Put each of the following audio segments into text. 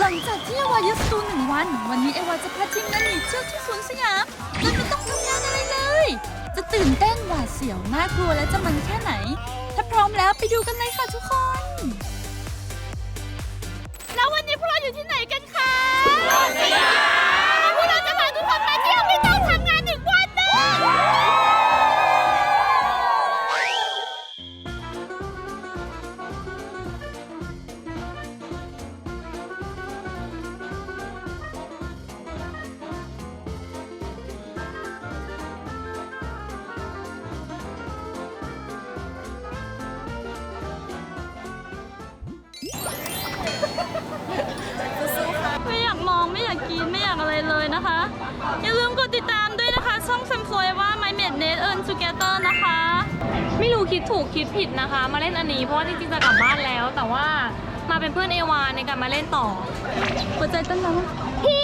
หลังจากที่เอวายึดสตูหนึ่งวัน วันนี้เอวาจะพาทีมงานหนีเที่ยวที่สวนสยามโดยไม่ต้องทำงานอะไรเลย จะตื่นเต้นหวาดเสียวน่ากลัวและจะมันแค่ไหน ถ้าพร้อมแล้วไปดูกันเลยค่ะทุกคน แล้ววันนี้พวกเราอยู่ที่ไหนกันคะสยามพวกเราจะพาทุกคนมาเที่ยวไม่ต้องทำงานอีกวันหนึงไม่อย เลยนะคะ อย่าลืมกดติดตามด้วยนะคะ ช่อง s ซม o ยว่า My m a d n e t Earn Together นะคะ ไม่รู้คิดถูกคิดผิดนะคะ มาเล่นอันนี้เพราะว่าจริงๆจะกลับบ้านแล้ว แต่ว่ามาเป็นเพื่อนเอวาในการมาเล่นต่อหัวใจเต้นแล้วพี่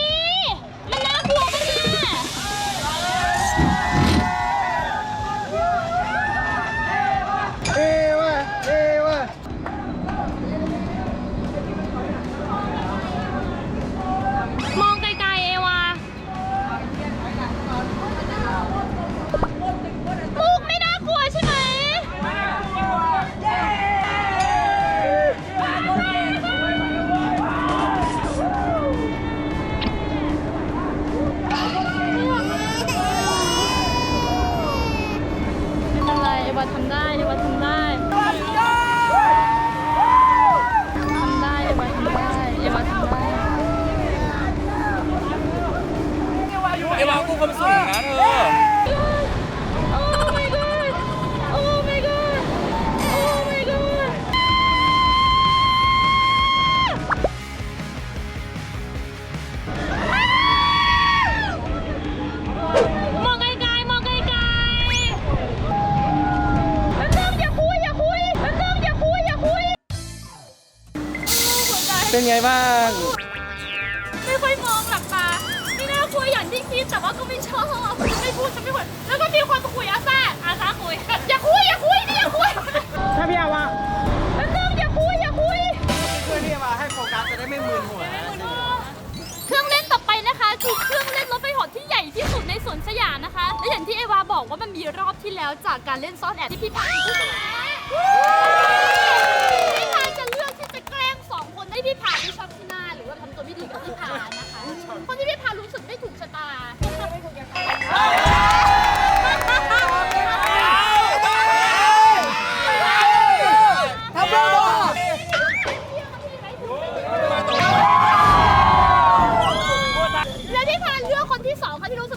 แต่ว่าก็ไม่ชอบจะไม่พูดจะไม่พูดแล้วก็มีคนมาคุยอาซ่าอาซ่าคุยอย่าคุยอย่าคุยนี่อย่าคุยถ้าพี่เอาวะเริ่มอย่าคุยอย่าคุยช่วยพี่มาให้โฟกัสจะได้ไม่มึนหัวเครื่องเล่นต่อไปนะคะคือเครื่องเล่นรถไฟเหอที่ใหญ่ที่สุดในสวนสยามนะคะและอย่างที่เอวาบอกว่ามันมีรอบที่แล้วจากการเล่นซ่อนแอบที่พี่พานผู้ชนะ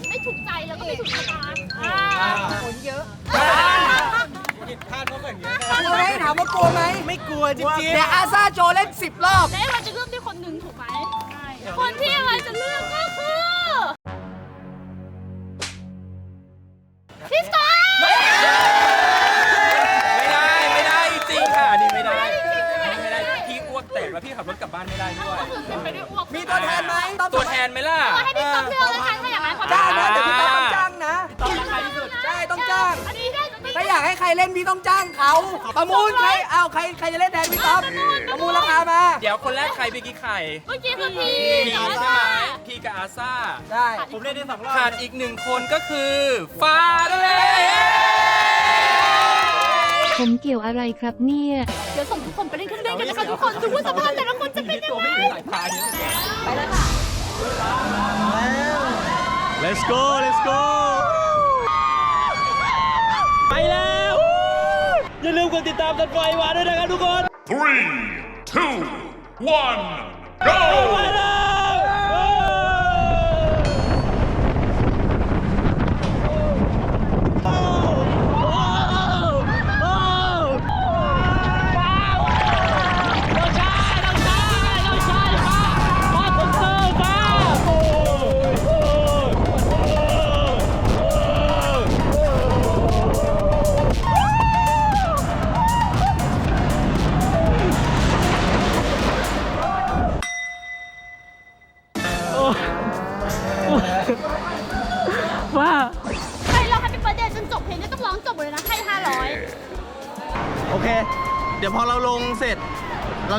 ไม่ถูกใจแล้วก็ไม่ถูกชะตาอ่าคนเยอะ ผิดพลาดเพราะแบบนี้กลัวไหมถามว่ากลัวไหมไม่กลัวจริงๆแต่อาซาโจเล่นสิบรอบ แล้วเราจะเลือกด้วยคนหนึ่งถูกไหมคนที่เราจะเลือกก็คือพี่สตาร์ พี่อ้วกแตกแล้วพี่ขับรถกลับบ้านไม่ได้ด้วยเป็นไปด้วยอ้วกมีตัวแทนไหมตัวแทนไหมล่ะให้พี่สตาร์เลือกเลยค่ะถ้าอย่างนั้นขอจ้างนะอ่าเดี๋ยวพี่ต้องจ้างนะใช่ต้องจ้าง อันนี้ได้จะได้ถ้าอยากให้ใครเล่นพี่ต้องจ้างเขาประมูลใครเอาใครใครจะเล่นแทนพี่ต๊อบประมูลราคามา เดี๋ยวคนแรกใครไปกี่ไข่เมื่อกี้คือพี่พีแต่ว่าใช่ไหมพีกับอาซ่า ได้ ผมเล่นได้สองรอบ ขาดอีกหนึ่งคนก็คือฟ้านั่นเอง ผมเกี่ยวอะไรครับเนี่ย เดี๋ยวส่งทุกคนไปเล่นเครื่องเล่นกันนะคะทุกคนดูว่าสภาพแต่ละคนจะเป็นยังไงสายพานเนี่ยไปเลยค่ะ Let's go Let's go ไปแล้ว อย่าลืมกดติดตามกันไฟวาด้วยนะครับทุกคน Three, two, one, go! ไปแล้ว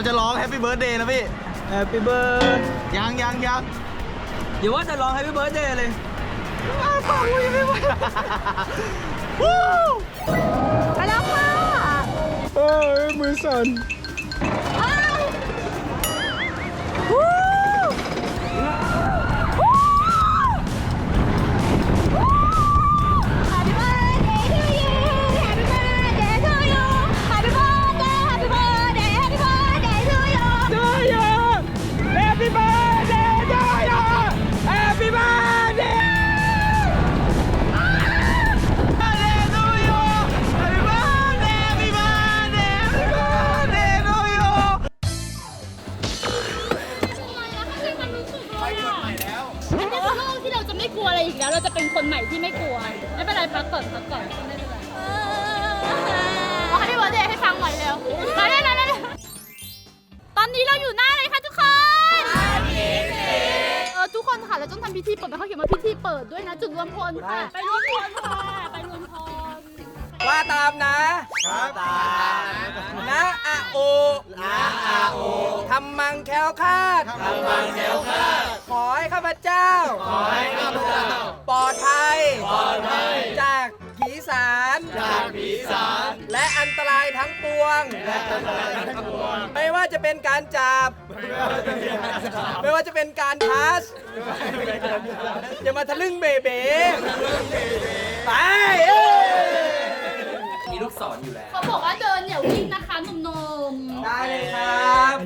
เคเดี๋ยวพอเราลงเสร็จเราจะร้อง Happy Birthday นะพี่ Happy Birthday ยังยังยังอย่าว่าจะร้อง Happy Birthday เลยฟังยังไม่ไหววู้ไปแล้วค่ะเอ้ยมือสั่น อันนี้คือโลกที่เราจะไม่กลัวอะไรอีกแล้ว เราจะเป็นคนใหม่ที่ไม่กลัว ไม่เป็นไรพักก่อนพักก่อนไม่เป็นไรขอให้พี่เบิร์ดเดย์ให้ฟังหน่อยเร็วมาได้ได้ได้ตอนนี้เราอยู่หน้าเลยค่ะทุกคนเออทุกคนค่ะเราต้องทำพิธีเปิดเขาเขียนว่าพิธีเปิดด้วยนะ จุดรวมพลค่ะ ไปรวมพลค่ะ ไปรวมพล ว่าตามนะ ครับตามนะอะโอนะอะโอทำมังแคล้วคลาดทำมังแคล้วคลาดขอให้ข้าพเจ้า ขอให้ข้าพเจ้า ปลอดภัย ปลอดภัย จากผีสาร จากผีสาร และอันตรายทั้งปวง และอันตรายทั้งปวง ไม่ว่าจะเป็นการจับ ไม่ว่าจะเป็นการทัสอย่ามาทะลึ่งเบเบ้ไปเอ้ยมี ลูกศรอยู่แล้วเขาบอกว่าเดินอย่าวิ่งนะคะหนุ่มๆได้เลยครับ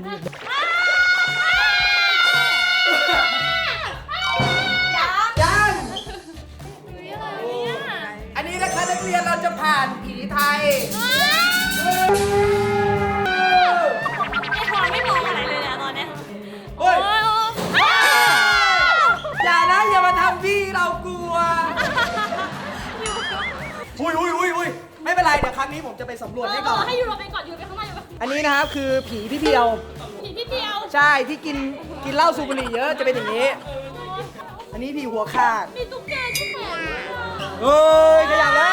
ยังอันนี้นะคะนักเรียนเราจะผ่านผีไทย ผมจะไปสำรวจให้ก่อน ให้ยูโรไปก่อนยูโรไปข้างในยูโรอันนี้นะครับคือผีพี่เพียว ผีพี่เดียวใช่ที่กินกินเหล้าสูบบุหรี่เยอะจะเป็นอย่างนี้ อันนี้ผีหัวขาดมีตุ๊กแกที่แขนด้วยอะเฮ้ยขยับแล้ว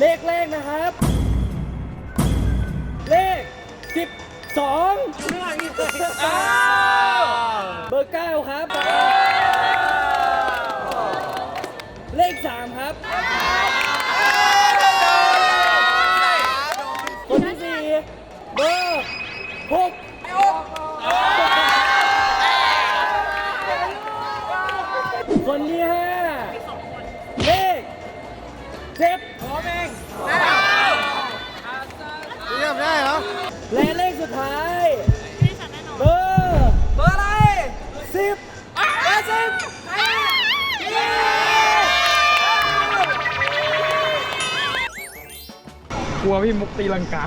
เลขแรกนะครับ เลขสิบสองเบอร์เก้าครับ กลัวพี่มุกตีลังกา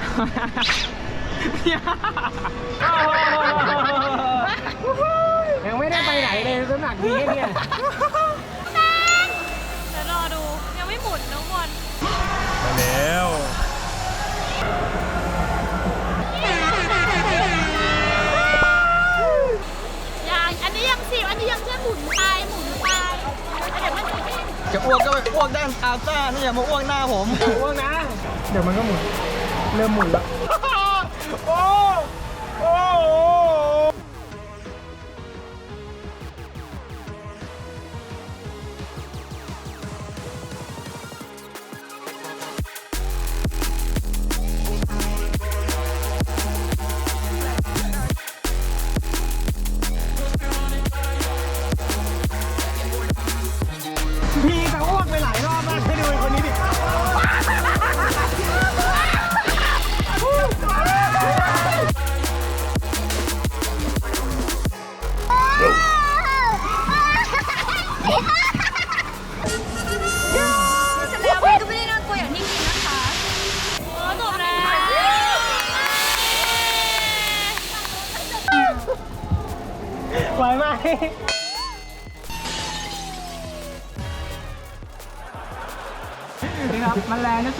ยังไม่ได้ไปไหนเลยน้ำหนักดีแค่เนี่ยเดี๋ยวรอดูยังไม่หมุนน้องบอลมาแล้วยังอันนี้ยังสิบอันนี้ยังแค่หมุนไปหมุนไปเดี๋ยวมันจะดิ้นจะอ้วกก็ไปอ้วกด้านอาซ่านี่อย่ามาอ้วกหน้าผมอ้วกนะ เดี๋ยวมันก็หมุน เริ่มหมุนแล้ว โอ้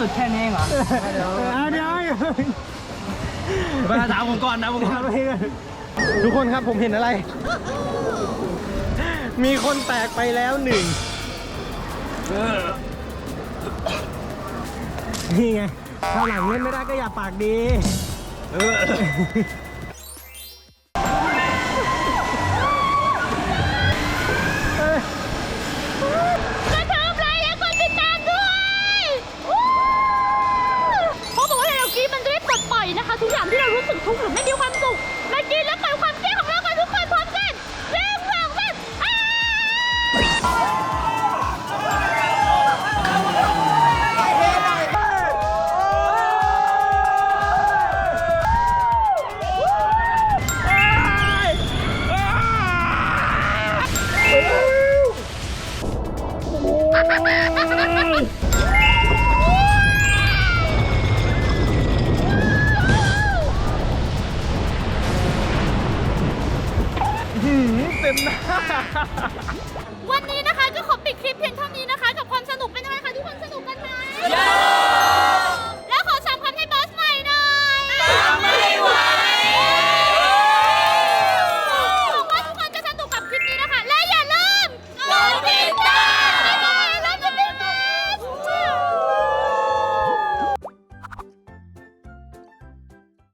สุดแค่นี้เองเหรอเดี๋ยวเดี๋ยวมาถามผมก่อนนะผมก่อนทุกคนครับผมเห็นอะไร มีคนแตกไปแล้วหนึ่งนี่ไงถ้าหลังเล่นไม่ได้ก็อย่าปากดี เออ เพียงเท่านี้นะคะ กับความสนุก